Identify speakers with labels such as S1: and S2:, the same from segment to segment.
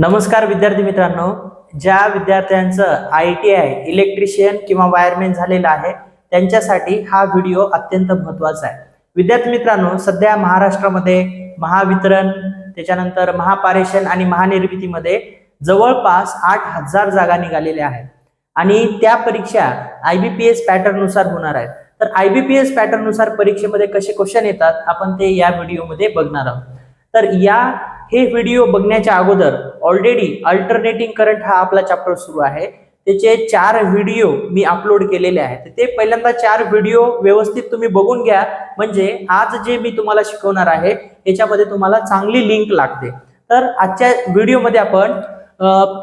S1: नमस्कार विद्यार्थी मित्रांनो ज्या विद्यार्थ्यांचं आय टी आय इलेक्ट्रिशियन किंवा वायरमॅन झालेलं आहे त्यांच्यासाठी हा व्हिडिओ अत्यंत महत्त्वाचा आहे. विद्यार्थी मित्रांनो सध्या महाराष्ट्रामध्ये महावितरण त्याच्यानंतर महापारेषण आणि महानिर्मितीमध्ये जवळपास आठ हजार जागा निघालेल्या आहेत. आणि त्या परीक्षा आय बी पी एस पॅटर्ननुसार होणार आहेत. तर आय बी पी एस पॅटर्ननुसार परीक्षेमध्ये कसे क्वेश्चन येतात आपण ते या व्हिडिओमध्ये बघणार आहोत. तर या हे व्हिडिओ बघण्याच्या अगोदर ऑलरेडी अल्टरनेटिंग करंट हा आपला चॅप्टर सुरू आहे. त्याचे चार व्हिडिओ मी अपलोड केलेले आहेत. ते पहिल्यांदा चार व्हिडिओ व्यवस्थित तुम्ही बघून घ्या. म्हणजे आज जे मी तुम्हाला शिकवणार आहे याच्यामध्ये तुम्हाला चांगली लिंक लागते. तर आजच्या व्हिडिओमध्ये आपण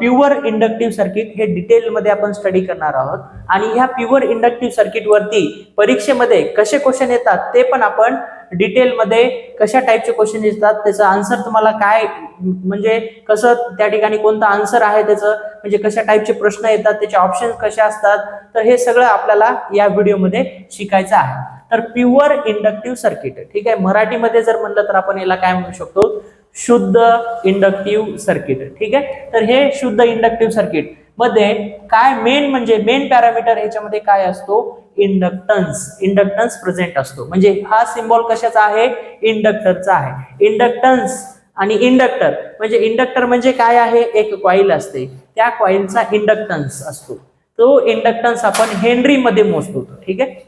S1: प्युअर इंडक्टिव्ह सर्किट हे डिटेलमध्ये आपण स्टडी करणार आहोत. आणि ह्या प्युअर इंडक्टिव्ह सर्किटवरती परीक्षेमध्ये कसे क्वेश्चन येतात ते पण आपण डिटेलमध्ये कशा टाईपचे क्वेश्चन येतात त्याचं आन्सर तुम्हाला काय म्हणजे कसं त्या ठिकाणी कोणतं आन्सर आहे त्याचं म्हणजे कशा टाईपचे प्रश्न येतात त्याचे ऑप्शन कसे असतात तर हे सगळं आपल्याला या व्हिडिओमध्ये शिकायचं आहे. तर प्युअर इंडक्टिव्ह सर्किट ठीक आहे? मराठीमध्ये जर म्हणलं तर आपण याला काय म्हणू शकतो? शुद्ध इंडक्टिव्ह सर्किट ठीक आहे? तर हे शुद्ध इंडक्टिव्ह सर्किटमध्ये काय मेन म्हणजे मेन पॅरामीटर याच्यामध्ये काय असतो? इंडक्टन्स इंडक्टन्स प्रेझेंट असतो. म्हणजे हा सिम्बॉल कशाचा आहे? इंडक्टरचा आहे. इंडक्टन्स आणि इंडक्टर म्हणजे इंडक्टर म्हणजे काय आहे? एक कॉईल असते. त्या कॉईलचा इंडक्टन्स असतो. तो इंडक्टन्स आपण हेनरी मध्ये मोजतो. ठीक आहे?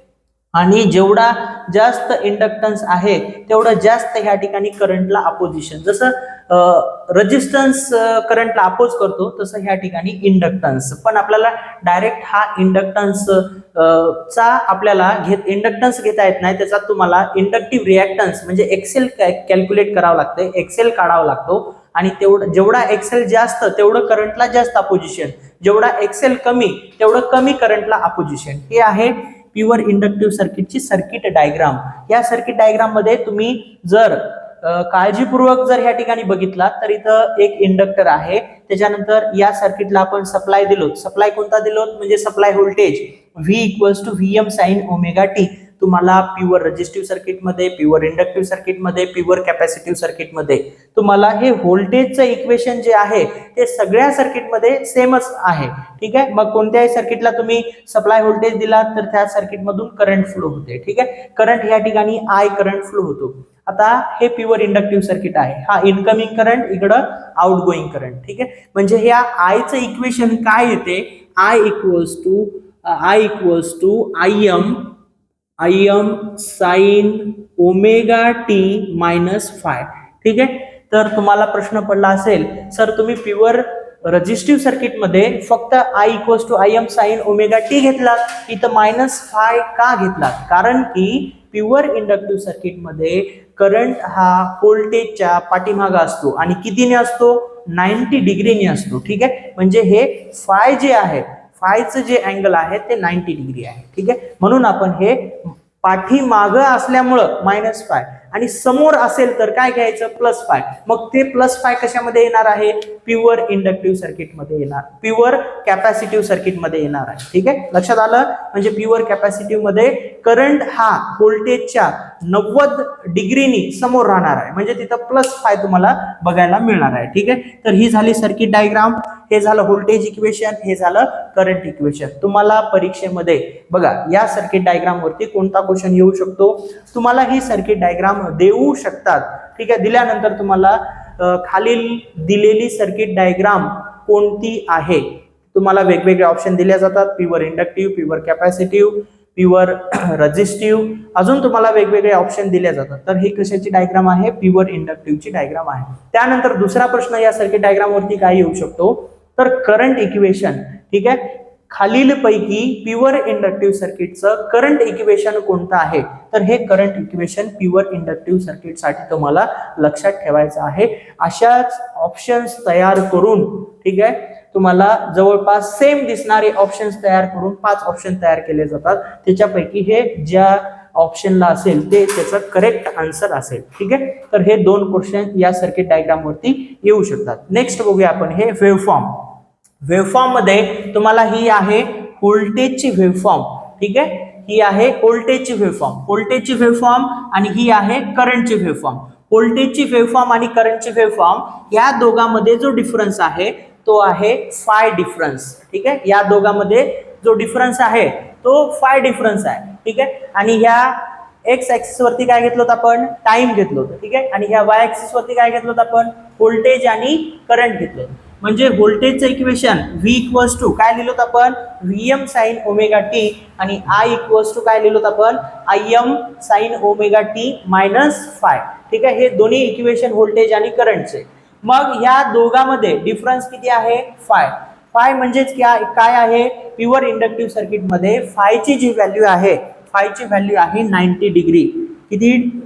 S1: आणि जेवढा जास्त इंडक्टन्स आहे तेवढं जास्त ह्या ठिकाणी करंटला अपोजिशन जसं रजिस्टन्स करंटला अपोज करतो तसं ह्या ठिकाणी इंडक्टन्स पण आपल्याला डायरेक्ट हा इंडक्टन्स चा आपल्याला घेत इंडक्टन्स घेता येत नाही त्याचा तुम्हाला इंडक्टिव्ह रिॲक्टन्स म्हणजे एक्सेल कॅल्क्युलेट करावं लागतं एक्सेल काढावा लागतो. आणि तेवढं जेवढा एक्सेल जास्त तेवढं करंटला जास्त अपोजिशन जेवढा एक्सेल कमी तेवढं कमी करंटला अपोजिशन हे आहे प्युअर इंडक्टिव्ह सर्किटची सर्किट डायग्राम या सर्किट डायग्राममध्ये तुम्ही जर काळजीपूर्वक जर ह्या ठिकाणी बघितला तर इथं एक इंडक्टर आहे. त्याच्यानंतर या सर्किटला आपण सप्लाय दिलो सप्लाय कोणता दिलो म्हणजे supply voltage V equals to V M sine omega T तुम्हाला प्युअर रजिस्टिव्ह सर्किटमध्ये प्युअर इंडक्टिव्ह सर्किटमध्ये प्युअर कॅपॅसिटिव्ह सर्किटमध्ये तुम्हाला हे व्होल्टेजचं इक्वेशन जे आहे ते सगळ्या सर्किटमध्ये सेमच आहे. ठीक आहे? मग कोणत्याही सर्किटला तुम्ही सप्लाय व्होल्टेज दिला तर त्या सर्किटमधून करंट फ्लो होते. ठीक आहे? करंट या ठिकाणी आय करंट फ्लो होतो. आता हे प्युअर इंडक्टिव्ह सर्किट आहे. हा इनकमिंग करंट इकडं आउट गोईंग करंट ठीक आहे? म्हणजे ह्या आयचं इक्वेशन काय येते? I equals to I equals to I M I M sine omega T minus phi ठीक आहे? तर तुम्हाला प्रश्न पडला असेल सर तुम्ही प्युअर रजिस्टिव्ह सर्किटमध्ये फक्त I equals to I M sine omega T घेतलात. इथं मायनस फाय का घेतलात? कारण की प्युअर इंडक्टिव्ह सर्किटमध्ये करंट हा व्होल्टेजच्या पाठीमागा असतो. आणि कितीने असतो? नाईन्टी डिग्रीने असतो. ठीक आहे? म्हणजे हे फाय जे आहे फायचं जे अँगल आहे ते नाईन्टी डिग्री आहे. ठीक आहे? म्हणून आपण हे पाठीमागं असल्यामुळं मायनस फाय आणि समोर असेल तर काय घ्यायचं? प्लस फाय मग ते प्लस फाय कशामध्ये येणार आहे? प्युअर इंडक्टिव्ह सर्किटमध्ये येणार. प्युअर कॅपॅसिटिव्ह सर्किटमध्ये येणार आहे. ठीक आहे? लक्षात आलं? म्हणजे प्युअर कॅपॅसिटिव्हमध्ये करंट हा व्होल्टेजच्या नव्वद डिग्रीनी समोर राहणार आहे. म्हणजे तिथं प्लस फाय तुम्हाला बघायला मिळणार आहे. ठीक आहे? तर ही झाली सर्किट डायग्राम हे झालं व्होल्टेज इक्वेशन हे झालं करंट इक्वेशन तुम्हाला परीक्षेमध्ये बघा या सर्किट डायग्राम वरती कोणता क्वेश्चन येऊ शकतो? तुम्हाला ही सर्किट डायग्राम देऊ शकतात. ठीक आहे? दिल्यानंतर तुम्हाला खालील दिलेली सर्किट डायग्राम कोणती आहे? तुम्हाला वेगवेगळे ऑप्शन दिले जातात. Pure inductive pure capacitive pure resistive अजून तुम्हाला वेगवेगळे ऑप्शन दिले जातात. तर ही कशाची डायग्राम आहे? प्युअर इंडक्टिव्हची डायग्राम आहे. त्यानंतर दुसरा प्रश्न या सर्किट डायग्राम वरती काय येऊ शकतो. तर करंट इक्वेशन ठीक आहे? खालीलपैकी प्युअर इंडक्टिव्ह सर्किटचं करंट इक्वेशन कोणतं आहे? तर हे करंट इक्वेशन प्युअर इंडक्टिव्ह सर्किटसाठी तुम्हाला लक्षात ठेवायचं आहे. अशाच ऑप्शन्स तयार करून ठीक आहे? तुम्हाला जवळपास सेम दिसणारे ऑप्शन्स तयार करून पाच ऑप्शन तयार केले जातात. त्याच्यापैकी हे ज्या ऑप्शनला असेल ते त्याचं करेक्ट आन्सर असेल ठीक आहे? तर हे दोन क्वेश्चन या सर्किट डायग्राम वरती येऊ शकतात. नेक्स्ट बघूया आपण हे वेव्हफॉर्म वेव्हफॉर्ममध्ये तुम्हाला ही आहे व्होल्टेजची वेव्हफॉर्म ठीक आहे? ही आहे व्होल्टेजची वेव्हफॉर्म व्होल्टेजची वेव्हफॉर्म आणि ही आहे करंटची वेव्हफॉर्म व्होल्टेजची वेवफॉर्म आणि करंटची वेवफॉर्म या दोघांमध्ये जो डिफरन्स आहे तो आहे फाय डिफरन्स ठीक आहे? या दोघांमध्ये जो डिफरन्स आहे तो फाय डिफरन्स आहे. ठीक आहे? आणि ह्या एक्स ऍक्सिस वरती काय घेतलं होतं आपण? टाइम घेतलं होतं. ठीक आहे? आणि ह्या वाय ऍक्सिस वरती काय घेतलं होतं आपण? व्होल्टेज आणि करंट घेतलं होतं. म्हणजे व्होल्टेजचं इक्वेशन व्ही इक्वल्स टू काय लिहिलो आपण? V M sine omega T आणि आय इक्वल्स टू काय लिहिलो आपण? I M sine omega T minus phi ठीक आहे? हे दोन्ही इक्वेशन व्होल्टेज आणि करंटचे मग ह्या दोघांमध्ये डिफरन्स किती आहे? फाय फाय म्हणजेच क्या- काय आहे? प्युअर इंडक्टिव्ह सर्किटमध्ये फायची जी व्हॅल्यू आहे फायची व्हॅल्यू आहे नाईन्टी डिग्री किती?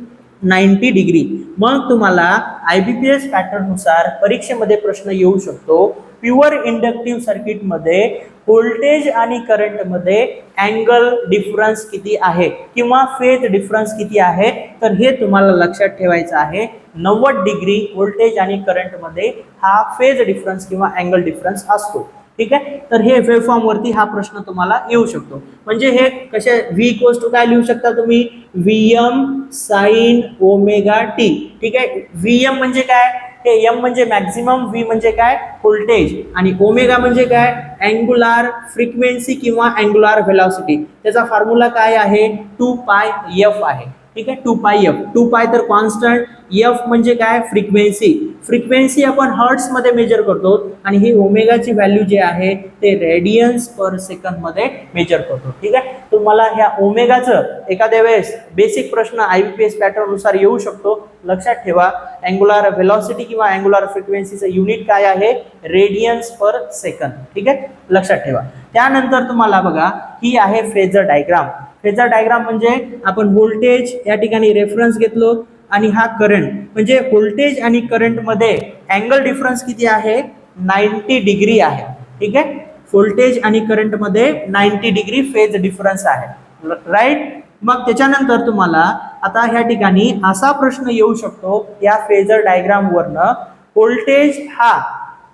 S1: Ninety degree. मग तुम्हाला आय बी पी एस पॅटर्ननुसार परीक्षेमध्ये प्रश्न येऊ शकतो. प्युअर इंडक्टिव्ह सर्किटमध्ये व्होल्टेज आणि करंटमध्ये अँगल डिफरन्स किती आहे? किंवा फेज डिफरन्स किती आहे? तर हे तुम्हाला लक्षात ठेवायचं आहे. नव्वद डिग्री व्होल्टेज आणि करंटमध्ये हा फेज डिफरन्स किंवा अँगल डिफरन्स असतो. ठीक आहे? तर हे वेवफॉर्मवरती हा प्रश्न तुम्हाला येऊ शकतो. म्हणजे हे कसे व्ही इक्वल्स टू काय लिहू शकता तुम्ही? V M sine omega T ठीक आहे? व्ही एम म्हणजे काय? हे एम म्हणजे मॅक्झिमम व्ही म्हणजे काय? व्होल्टेज आणि ओमेगा म्हणजे काय? अँग्युलार फ्रिक्वेन्सी किंवा अँग्युलार व्हेलॉसिटी त्याचा फॉर्म्युला काय आहे? टू पाय एफ आहे. ठीक आहे? To pi F. टू पाय तर कॉन्स्टंट एफ म्हणजे काय? फ्रिक्वेन्सी फ्रिक्वेन्सी आपण हर्ट्समध्ये मेजर करतो आणि ही ओमेगाची व्हॅल्यू जे आहे ते रेडियन्स पर सेकंडमध्ये मेजर करतो. ठीक आहे? तुम्हाला ह्या ओमेगाचं एखाद्या वेळेस बेसिक प्रश्न आय पी एस पॅटर्ननुसार येऊ शकतो. लक्षात ठेवा. अँग्युलर व्हेलॉसिटी किंवा अँग्युलर फ्रिक्वेन्सीचं युनिट काय आहे? रेडियन्स पर सेकंद ठीक आहे? लक्षात ठेवा. त्यानंतर तुम्हाला बघा ही आहे फेजर डायग्राम फेजर डायग्राम म्हणजे आपण व्होल्टेज या ठिकाणी रेफरन्स घेतलो आणि हा करंट म्हणजे व्होल्टेज आणि करंटमध्ये अँगल डिफरन्स किती आहे? नाईन्टी डिग्री आहे. ठीक आहे? व्होल्टेज आणि करंटमध्ये नाईन्टी डिग्री फेज डिफरन्स आहे. राईट मग त्याच्यानंतर तुम्हाला आता ह्या ठिकाणी असा प्रश्न येऊ शकतो या फेजर डायग्राम वरनं. व्होल्टेज हा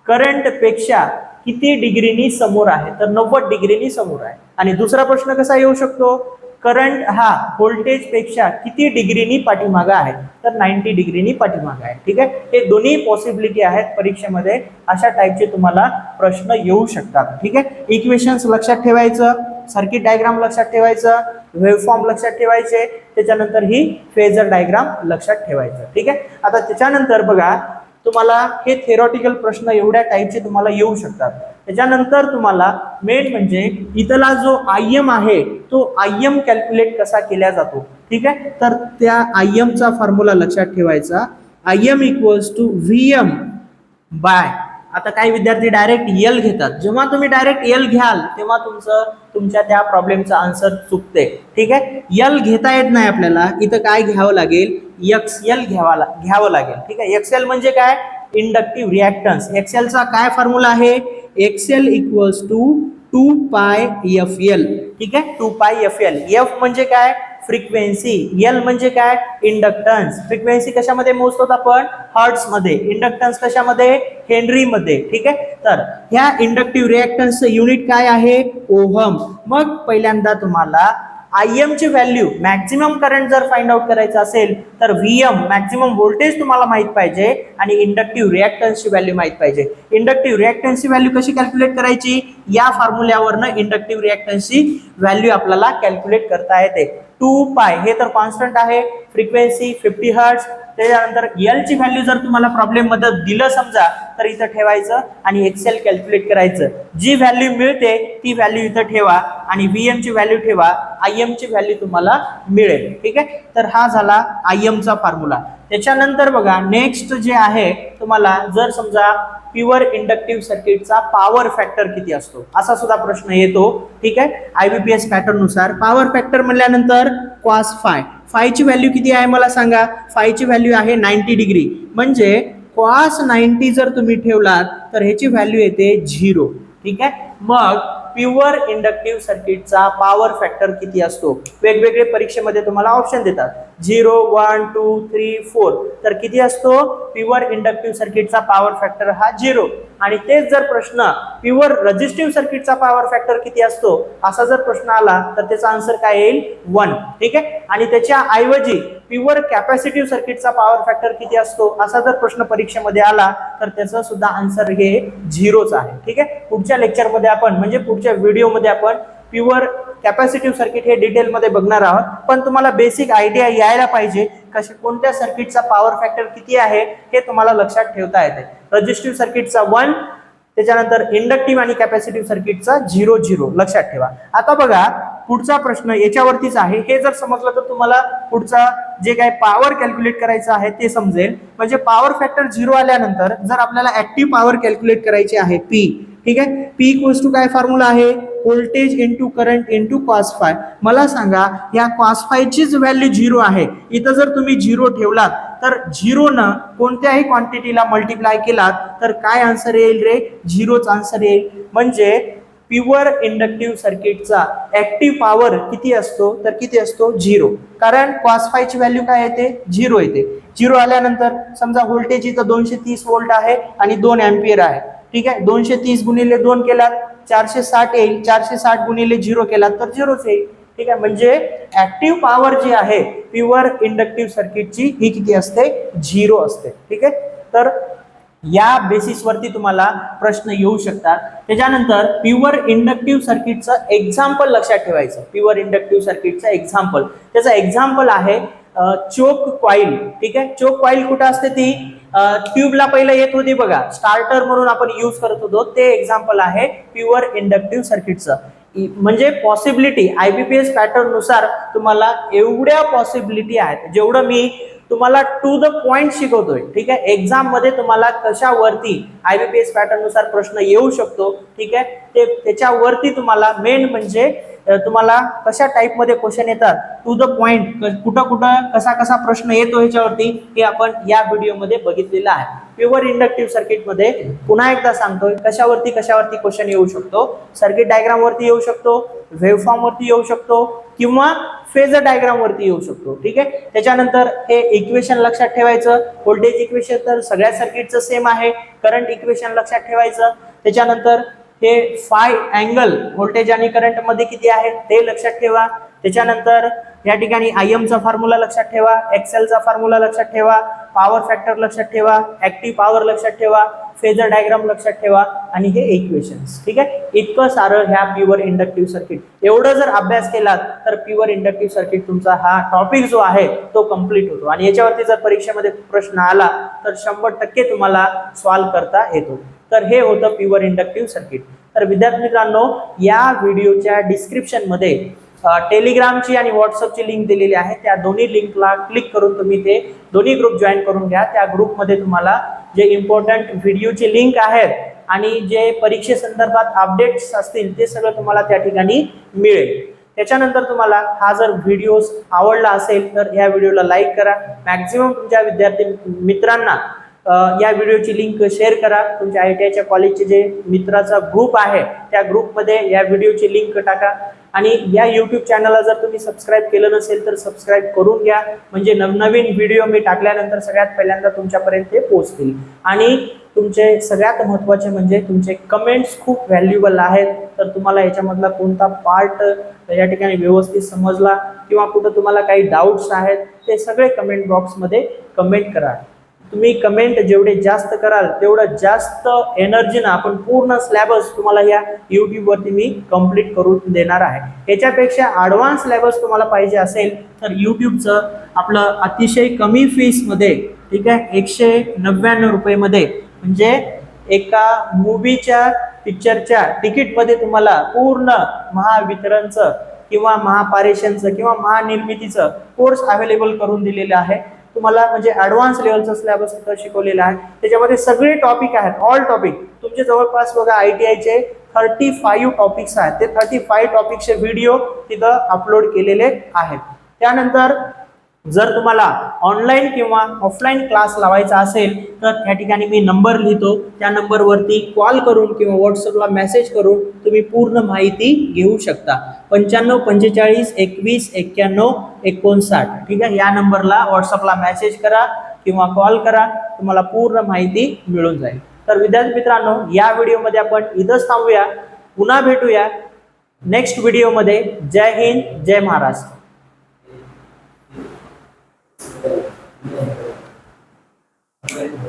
S1: करंटपेक्षा किती डिग्रीनी समोर आहे? तर नव्वद डिग्रीनी समोर आहे. आणि दुसरा प्रश्न कसा येऊ शकतो? करंट हा व्होल्टेजपेक्षा किती डिग्रीनी पाठीमागा आहे? तर नाईन्टी डिग्रीनी पाठीमागा आहे. ठीक आहे? हे दोन्ही पॉसिबिलिटी आहेत परीक्षेमध्ये. अशा टाईपचे तुम्हाला प्रश्न येऊ शकतात. ठीक आहे? इक्वेशन्स लक्षात ठेवायचं. सर्किट डायग्राम लक्षात ठेवायचं. वेवफॉर्म लक्षात ठेवायचे. त्याच्यानंतर ही फेजर डायग्राम लक्षात ठेवायचं. ठीक आहे? आता त्याच्यानंतर बघा तुम्हाला हे थेरॉटिकल प्रश्न एवढ्या टाईपचे तुम्हाला येऊ शकतात. त्याच्यानंतर तुम्हाला मेन म्हणजे इथला जो आय एम आहे तो आय एम कॅल्क्युलेट कसा केला जातो? ठीक आहे? तर त्या आय एमचा फॉर्म्युला लक्षात ठेवायचा. I M equals to V M by आता काही विद्यार्थी डायरेक्ट यल घेतात. जेव्हा तुम्ही डायरेक्ट यल घ्याल तेव्हा तुमचं तुमच्या त्या प्रॉब्लेमचा आन्सर चुकते. ठीक आहे? यल घेता येत नाही आपल्याला. इथं काय घ्यावं लागेल? एक्स एल घ्यावा घ्यावं लागेल. ठीक आहे? एक्सेल म्हणजे काय? इंडक्टिव्ह रिॲक्टन्स एक्सेलचा काय फॉर्म्युला आहे? X L equals to two pi F L ठीक आहे? To pi F L F म्हणजे काय? फ्रिक्वेन्सी एल म्हणजे काय? इंडक्टन्स फ्रिक्वेन्सी कशामध्ये मोजतो आपण? हर्ट्समध्ये. इंडक्टन्स कशामध्ये? हेनरी मध्ये. ठीक आहे? तर ह्या इंडक्टिव्ह रिॲक्टन्सचं युनिट काय आहे? ओहम मग पहिल्यांदा तुम्हाला आय एम ची व्हॅल्यू मॅक्झिमम करंट जर फाइंड आउट करायचं असेल तर व्ही एम मॅक्झिमम व्होल्टेज तुम्हाला माहीत पाहिजे आणि इंडक्टिव्ह रिॲक्टन्सची व्हॅल्यू माहीत पाहिजे. इंडक्टिव्ह रिॲक्टन्सची व्हॅल्यू कशी कॅल्क्युलेट करायची? या फॉर्म्युल्यावरनं इंडक्टिव्ह रिॲक्टन्सची व्हॅल्यू आपल्याला कॅल्क्युलेट करता येते. टू पाय हे तर कॉन्स्टंट आहे. फ्रिक्वेन्सी फिफ्टी हर्ट्स त्याच्यानंतर एल ची व्हॅल्यू जर तुम्हाला प्रॉब्लेममध्ये दिलं समजा तर इथं ठेवायचं आणि एक्सेल कॅल्क्युलेट करायचं. जी व्हॅल्यू मिळते ती व्हॅल्यू इथं ठेवा आणि व्ही एमची व्हॅल्यू ठेवा आय एमची व्हॅल्यू तुम्हाला मिळेल. ठीक आहे? तर हा झाला आय एमचा फॉर्म्युला त्याच्यानंतर बघा नेक्स्ट जे आहे तुम्हाला जर समजा प्युअर इंडक्टिव्ह सर्किटचा पॉवर फॅक्टर किती असतो? असा सुद्धा प्रश्न येतो. ठीक आहे? आय बी पी एस पॅटर्ननुसार पॉवर फॅक्टर म्हणल्यानंतर क्वास फाय फायची व्हॅल्यू किती आहे मला सांगा? फायची व्हॅल्यू आहे नाईन्टी डिग्री म्हणजे कॉस नाईन्टी जर तुम्ही ठेवलात तर ह्याची व्हॅल्यू येते झिरो. ठीक आहे? मग प्युअर इंडक्टिव्ह सर्किटचा पॉवर फॅक्टर किती असतो? वेगवेगळे परीक्षेमध्ये तुम्हाला ऑप्शन देतात. Zero one two three four. तर किती असतो? प्युअर इंडक्टिव्ह सर्किटचा पॉवर फॅक्टर हा झिरो. आणि तेच जर प्रश्न प्युअर रजिस्टिव्ह सर्किटचा पॉवर फॅक्टर किती असतो? असा जर प्रश्न आला तर त्याचा आन्सर काय येईल? वन ठीक आहे? आणि त्याच्या ऐवजी प्युअर कॅपॅसिटिव्ह सर्किटचा पॉवर फॅक्टर किती असतो? असा जर प्रश्न परीक्षेमध्ये आला तर त्याचं सुद्धा आन्सर हे झिरोच आहे. ठीक आहे? पुढच्या लेक्चरमध्ये आपण म्हणजे पुढच्या व्हिडिओमध्ये आपण प्युअर कॅपॅसिटिव्ह सर्किट हे डिटेलमध्ये बघणार आहोत. पण तुम्हाला बेसिक आयडिया यायला पाहिजे कसे कोणत्या सर्किटचा पॉवर फॅक्टर किती आहे हे तुम्हाला लक्षात ठेवता येते. रजिस्टिव्ह सर्किटचा वन त्याच्यानंतर इंडक्टिव्ह आणि कॅपॅसिटिव्ह सर्किटचा झिरो झिरो लक्षात ठेवा. आता बघा पुढचा प्रश्न याच्यावरतीच आहे. हे जर समजलं तर तुम्हाला पुढचा जे काही पॉवर कॅल्क्युलेट करायचं आहे ते समजेल. म्हणजे पॉवर फॅक्टर झिरो आल्यानंतर जर आपल्याला ऍक्टिव्ह पॉवर कॅल्क्युलेट करायची आहे पी ठीक आहे? पी इक्वल्स टू काय फॉर्म्युला आहे? Voltage into current into cos phi मला सांगा या कॉस फायचीच व्हॅल्यू झिरो आहे. इथं जर तुम्ही झिरो ठेवलात तर झिरोनं कोणत्याही क्वांटिटीला मल्टिप्लाय केलात तर काय आन्सर येईल रे? झिरोच आन्सर येईल. म्हणजे प्युअर इंडक्टिव्ह सर्किटचा ऍक्टिव्ह पॉवर किती असतो? तर किती असतो? झिरो कारण कॉस फायची व्हॅल्यू काय येते? झिरो येते. झिरो आल्यानंतर समजा व्होल्टेज इथं दोनशे तीस वोल्ट आहे आणि दोन अँपियर आहे. ठीक आहे? दोनशे तीस गुणिले दोन केलात चारशे साठ येईल चारशे साठ गुणिले झिरो केला तर झिरोच येईल. ठीक आहे म्हणजे ऍक्टिव्ह पॉवर जी आहे प्युअर इंडक्टिव्ह सर्किटची ही किती असते? झिरो असते. ठीक आहे? तर या बेसिसवरती तुम्हाला प्रश्न येऊ शकतात. त्याच्यानंतर प्युअर इंडक्टिव्ह सर्किटचं एक्झाम्पल लक्षात ठेवायचं. प्युअर इंडक्टिव्ह सर्किटचं एक्झाम्पल त्याचं एक्झाम्पल आहे चोक कॉईल ठीक आहे? चोक कॉईल कुठं असते ती? ट्यूबला पहिलं येत होती बघा. स्टार्टर म्हणून आपण यूज करत होतो. ते एक्झाम्पल आहे प्युअर इंडक्टिव्ह सर्किटचं म्हणजे पॉसिबिलिटी आयबीपीएस पॅटर्ननुसार तुम्हाला एवढ्या पॉसिबिलिटी आहेत जेवढं मी तुम्हाला टू द पॉइंट शिकवतोय. ठीक आहे? एक्झाममध्ये तुम्हाला कशावरती आयबीपीएस पॅटर्ननुसार प्रश्न येऊ शकतो. ठीक आहे? ते त्याच्यावरती तुम्हाला मेन म्हणजे तुम्हाला कशा टाईपमध्ये क्वेश्चन येतात टू द पॉइंट कुठं कुठं कसा कसा प्रश्न येतो ह्याच्यावरती हे आपण या व्हिडिओमध्ये बघितलेलं आहे. प्युअर इंडक्टिव्ह सर्किटमध्ये पुन्हा एकदा सांगतोय कशावरती कशावरती क्वेश्चन येऊ शकतो. सर्किट डायग्राम वरती येऊ शकतो वेव्हफॉर्म वरती येऊ शकतो किंवा फेज डायग्राम वरती येऊ शकतो. ठीक आहे? त्याच्यानंतर हे इक्वेशन लक्षात ठेवायचं. व्होल्टेज इक्वेशन तर सगळ्या सर्किटचं सेम आहे. करंट इक्वेशन लक्षात ठेवायचं. त्याच्यानंतर हे फाय अँगल व्होल्टेज आणि करंटमध्ये किती आहे ते लक्षात ठेवा. त्याच्यानंतर या ठिकाणी आय चा फॉर्म्युला लक्षात ठेवा एक्सेलचा फॉर्म्युला लक्षात ठेवा पॉवर फॅक्टर लक्षात ठेवा ऍक्टिव्ह पॉवर लक्षात ठेवा फेजर डायग्राम लक्षात ठेवा आणि हे इक्वेशन्स ठीक आहे? इतकं सारं ह्या प्युअर इंडक्टिव्ह सर्किट एवढं जर अभ्यास केलात तर प्युअर इंडक्टिव्ह सर्किट तुमचा हा टॉपिक जो आहे तो कंप्लीट होतो. आणि याच्यावरती जर परीक्षेमध्ये प्रश्न आला तर शंभर टक्के तुम्हाला सॉल्व्ह करता येतो. तर हे होतं प्युअर इंडक्टिव्ह सर्किट तर विद्यार्थी मित्रांनो या व्हिडिओच्या डिस्क्रिप्शनमध्ये टेलिग्रामची आणि व्हॉट्सअपची लिंक दिलेली आहे. त्या दोन्ही लिंकला क्लिक करून तुम्ही ते दोन्ही ग्रुप जॉईन करून घ्या. त्या ग्रुपमध्ये तुम्हाला जे इम्पॉर्टंट व्हिडिओची लिंक आहेत आणि जे परीक्षेसंदर्भात अपडेट्स असतील ते सगळं तुम्हाला त्या ठिकाणी मिळेल. त्याच्यानंतर तुम्हाला हा जर व्हिडिओ आवडला असेल तर या व्हिडिओला लाईक करा. मॅक्झिमम तुमच्या विद्यार्थी मित्रांना या व्हिडिओची लिंक शेअर करा. तुमच्या आय टी आयच्या कॉलेजचे जे मित्राचा ग्रुप आहे त्या ग्रुपमध्ये या व्हिडिओची लिंक टाका. आणि या यूट्यूब चॅनलला जर तुम्ही सबस्क्राईब केलं नसेल तर सबस्क्राईब करून घ्या. म्हणजे नवनवीन व्हिडिओ मी टाकल्यानंतर सगळ्यात पहिल्यांदा तुमच्यापर्यंत ते पोहोचतील. आणि तुमचे सगळ्यात महत्त्वाचे म्हणजे तुमचे कमेंट्स खूप व्हॅल्युएबल आहेत. तर तुम्हाला याच्यामधला कोणता पार्ट या ठिकाणी व्यवस्थित समजला किंवा कुठं तुम्हाला काही डाऊट्स आहेत ते सगळे कमेंट बॉक्समध्ये कमेंट करा. तुम्ही कमेंट जेवढे जास्त कराल तेवढं जास्त एनर्जीनं आपण पूर्ण स्लॅबस तुम्हाला या यूट्यूबवरती मी कंप्लीट करून देणार आहे. याच्यापेक्षा ॲडव्हान्स स्लॅबस तुम्हाला पाहिजे असेल तर यूट्यूबचं आपलं अतिशय कमी फीसमध्ये ठीक आहे एकशे नव्याण्णव रुपयेमध्ये म्हणजे एका मूवीच्या पिक्चरच्या तिकीटमध्ये तुम्हाला पूर्ण महावितरणचं किंवा महापारेषणचं किंवा महानिर्मितीचं कोर्स अवेलेबल करून दिलेलं आहे. तुम्हाला म्हणजे ॲडव्हान्स लेवलचा सिलेबस तिथं शिकवलेला आहे. त्याच्यामध्ये सगळे टॉपिक आहेत. ऑल टॉपिक तुमचे जवळपास बघा आय टी आयचे थर्टी फाईव्ह टॉपिक्स आहेत. ते थर्टी फाईव्ह टॉपिकचे व्हिडिओ तिथं अपलोड केलेले आहेत. त्यानंतर जर तुम्हाला ऑनलाईन किंवा ऑफलाईन क्लास लावायचा असेल तर त्या ठिकाणी मी नंबर लिहितो. त्या नंबरवरती कॉल करून किंवा व्हॉट्सअपला मेसेज करून तुम्ही पूर्ण माहिती घेऊ शकता. पंच्याण्णव पंचेचाळीस एकवीस एक्क्याण्णव एकोणसाठ. ठीक आहे? या नंबरला व्हॉट्सअपला मेसेज करा किंवा कॉल करा. तुम्हाला पूर्ण माहिती मिळून जाईल. तर विद्यार्थी मित्रांनो या व्हिडिओमध्ये आपण इथंच थांबूया. पुन्हा भेटूया. नेक्स्ट व्हिडिओमध्ये जय हिंद जय महाराष्ट्र.
S2: Thank you.